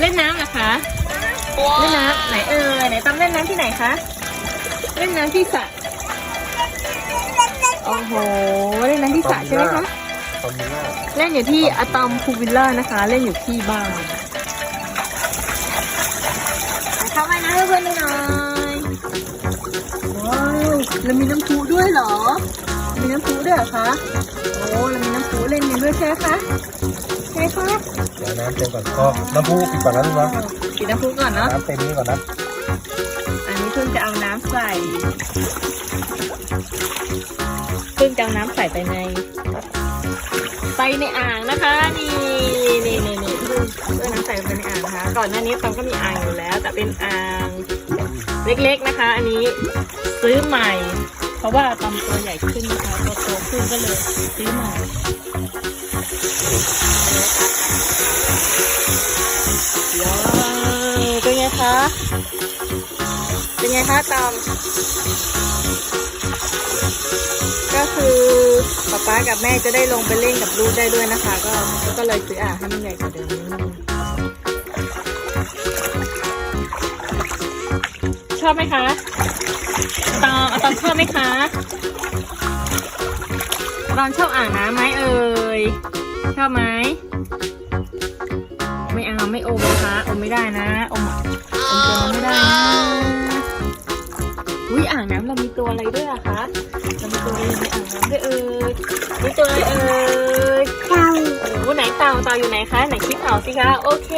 เล่นน้ำเหรอคะ เล่นน้ำไหนเออไหนต้องเล่นน้ำที่ไหนคะ เล่นน้ำที่สระโอ้โห เล่นน้ำที่สระใช่ไหมคะตอนนี้ว่าเล่นอยู่ที่อะตอมพูวิลล่านะคะ เล่นอยู่ที่บ้านเข้ามานะเพื่อนๆหน่อยว้าวแล้วมีน้ำพุด้วยเหรอ มีน้ำพุด้วยเหรอคะ โอ้แล้วมีน้ำพุเล่นกันด้วยใช่ไหมคะใช่ไห มคะเดี๋ยวน้ำเต็มก่อนก็น้ำพุปิดก่อนนะลูกนะปิดน้ำพุก่อนเนาะน้ำเต็มนี้ก่อนนะอันนี้เพิ่งจะเอาน้ำใส่เพิ่งจะเอาน้ำใส่ไปใน ไปในอ่างนะคะนี่นี่นี่นี่เพิ่งเพิ่งน้ำใส่ไปในอ่างนะคะ ก่อนหน้านี้ตองก็มีอ่างอยู่แล้ว แต่เป็นอ่างเล็กๆนะคะ อันนี้ซื้อใหม่ เพราะว่าตอมตัวใหญ่ขึ้นนะคะตัวโตขึ้นก็เลยซื้อใหม่ว้าว เป็นไงคะ เป็นไงคะตอม ก็คือป๊าป๊ากับแม่จะได้ลงไปเล่นกับลูกได้ด้วยนะคะ ก็ก็เลยซื้ออ่างให้มันใหญ่กว่าเดิมนิดนึงชอบไหมคะตองอะตองชอบไหมคะ ตอนชอบอ่างน้ำไหมเอ่ย ชอบไหม ไม่เอาไม่อมนะคะอมไม่ได้นะอมอะอมตัวไม่ได้นะอุ้ยอ่างน้ำเรามีตัวอะไรด้วยอะคะเรามีตัวอะไรในอ่างน้ำด้วยเอ่ยมีตัวอะไรเอ่ยเต่าโอ้ไหนเต่าเต่าอยู่ไหนคะไหนคลิปเต่าสิคะโอเค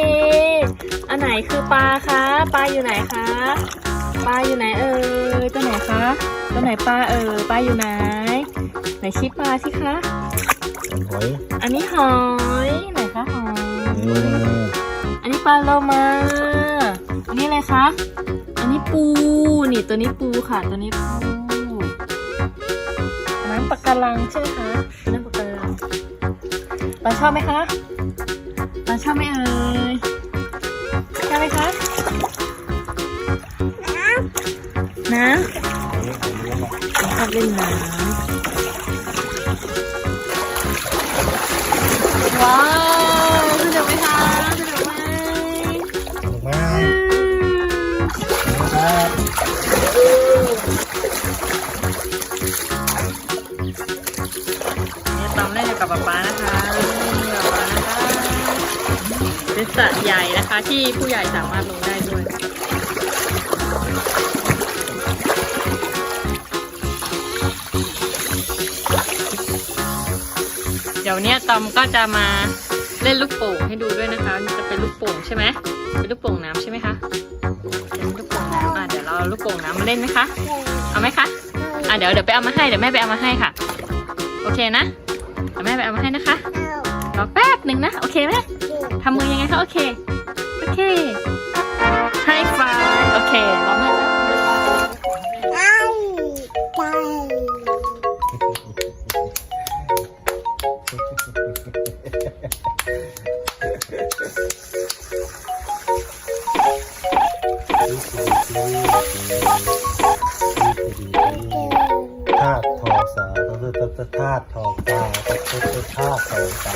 อันไหนคือปลาคะปลาอยู่ไหนคะปลาอยู่ไหนเอ่ยตัวไหนคะตัวไหนปลาเอ่ยปลาอยู่ไหน นชี้ปลาสิคะ หอยอันนี้หอยไหนคะหอยอืมอันนี้ปลาโลมาอันนี้อะไรคะอันนี้ปูนี่ตัวนี้ปูค่ะ ตัวนี้ปูอันนั้นปลาการังใช่ไหมคะอันนั้นปลาการังปลาชอบไหมคะปลาชอบไหมเอ่ยชอบไหมคะน้น้นี่ผมเลี้ยงมาำชอบเล่นน้ำ ว้าวสนุกไหมคะสนุกไหมสนุกมากนะครับเนี่ยตอมเล่นอยู่กับป๊าป๊านะคะป๊าป๊านะคะเป็นสระใหญ่นะคะที่ผู้ใหญ่สามารถลงได้ด้วย เดี๋ยวเนี้ยตอมก็จะมาเล่นลูกโป่งให้ดูด้วยนะคะจะเป็นลูกโป่งใช่ไหมเป็นลูกโป่งน้ำใช่ไหมคะเป็นลูกโป่งน้ำอะเดี๋ยวเราเอาลูกโป่งน้ำมาเล่นไหมคะำเอาไหมคะอะเดี๋ยวเดี๋ยวไปเอามาให้เดี๋ยวแม่ไปเอามาให้ค่ะ โอเคนะเดี๋ยวแม่ไปเอามาให้นะคะเต่ารอแป๊บหนึ่งนะโอเคไหมทำมือยังไงคะโอเคโอเคให้ฟังโอเครอแม่าต้องคือธาตุทองตาต้องคือธาตุทองตา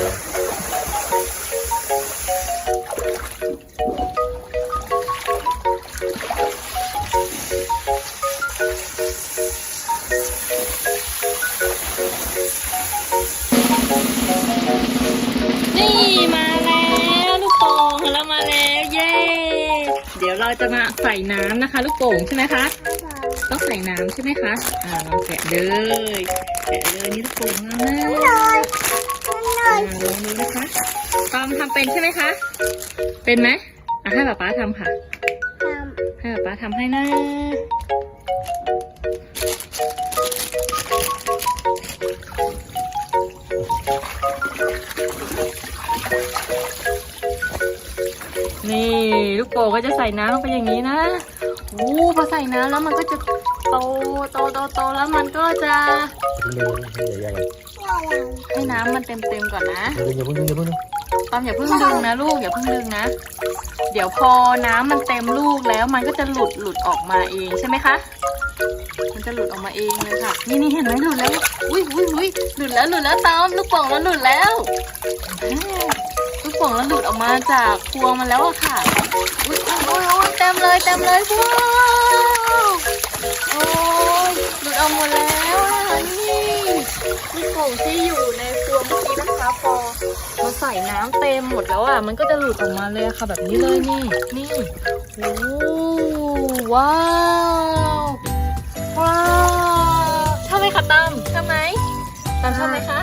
นี่มาแล้วลูกโป่งของเรามาแล้วเย้ เดี๋ยวเราจะมาใส่น้ำนะคะ ลูกโป่งใช่ไหมคะ ต้องใส่น้ำใช่ไหมคะ อ่าลองแกะเลยแกะเลยนี่ลูกโป่งเรานะหน่อยหน่อ่าอยลองดูนะคะตอมทำเป็นใช่ไหมคะ เป็นไหมอะให้ป๊าป๊าทำค่ะทให้ป๊าป๊าทำให้นะนี่ ลูกโป่งก็จะใส่น้ำลงไปอย่างนี้นะ โอ้พอใส่น้ำแล้วมันก็จะ โตโตโตโตแล้วมันก็จะเพิ่งดึงใหญ่ๆก่อนำอะไรให้น้ำมันเต็มๆก่อนนะอย่าเพิ่งดึงอย่าเพิ่งดึงตอมอย่าเพิ่งดึงนะลูกอย่าเพิ่งดึงนะ เดี๋ยวพอน้ำมันเต็มลูกแล้วมันก็จะหลุดหลุดออกมาเองใช่ไหมคะ มันจะหลุดออกมาเองเลยค่ะ นี่นี่เห็นไหมหลุดแล้วอุ้ยอุ้ยอุ้ยหลุดแล้วหลุดแล้วตอมลูกโป่งแล้วหลุดแล้วอ่าลูกโป่งแล้วหลุดออกมาจากพวงมันแล้วอะค่ะอุ้ยอุ้ยอุ้ยเต็มเลยเต็มเลยว้าว โอ้ยหลุดออกหมดแล้วนะนี่ลูกโป่งที่อยู่ในพวงเมื่อกี้นะคะพอเราใส่น้ำเต็มหมดแล้วอะ มันก็จะหลุดออกมาเลยค่ะแบบนี้เลยนี่ นี่โอ้ว้าว ว้าวชอบไหมคะตั้มชอบไหมตั้มชอบไหมคะ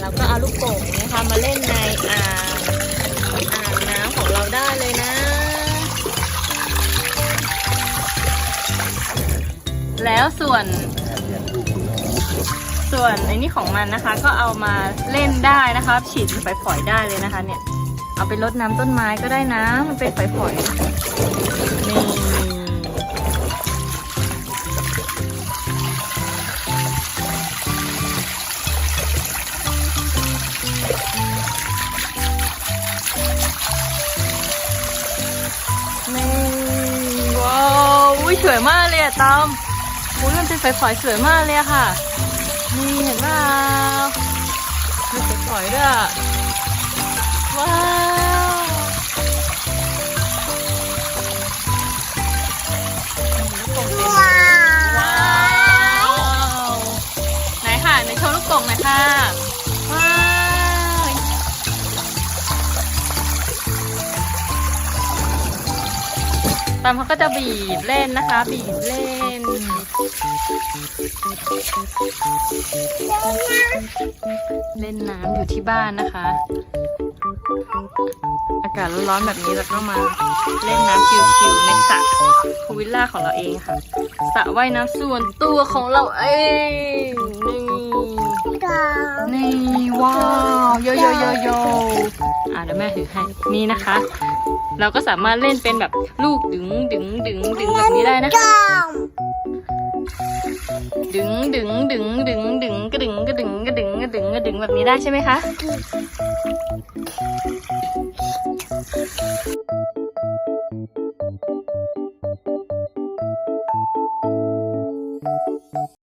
แล้วก็เอาลูกโป่งนี้นะคะมาเล่นในอ่างอ่างน้ำของเราได้เลยนะ แล้วส่วนส่วนไอ้นี่ของมันนะคะก็เอามาเล่นได้นะคะฉีดไปฝอยได้เลยนะคะ เนี่ย เอาไปรดน้ำต้นไม้ก็ได้นะมันเป็นฝอยๆนี่นี่ สวยมากเลยอะตอมอุ้ยมันเป็นฝอยๆสวยมากเลยอะค่ะ นี่เห็นเปล่ามันฝอยด้วยอะว้าวว้าว้าวไหนค่ะในโชว์ลูกโป่งหน่อยค่ะ ตามเขาก็จะบีบเล่นนะคะ บีบเล่น เล่นน้ำอยู่ที่บ้านนะคะ อากาศร้อนๆแบบนี้เราก็มาเล่นน้ำชิวๆในสระพูวิลล่าของเราเองค่ะสระว่ายน้ำส่วนตัวของเราเองนี่ นี่ว้าวโยโยโยโยอะเดี๋ยวแม่ถือให้นี่นะคะ เราก็สามารถเล่นเป็นแบบลูกดึงดึงดึงดึงแบบนี้ได้นะคะดึงดึงดึงดึงดึงกระดึงกระดึงกระดึงกระดึงกระดึงแบบนี้ได้ใช่ไหมคะ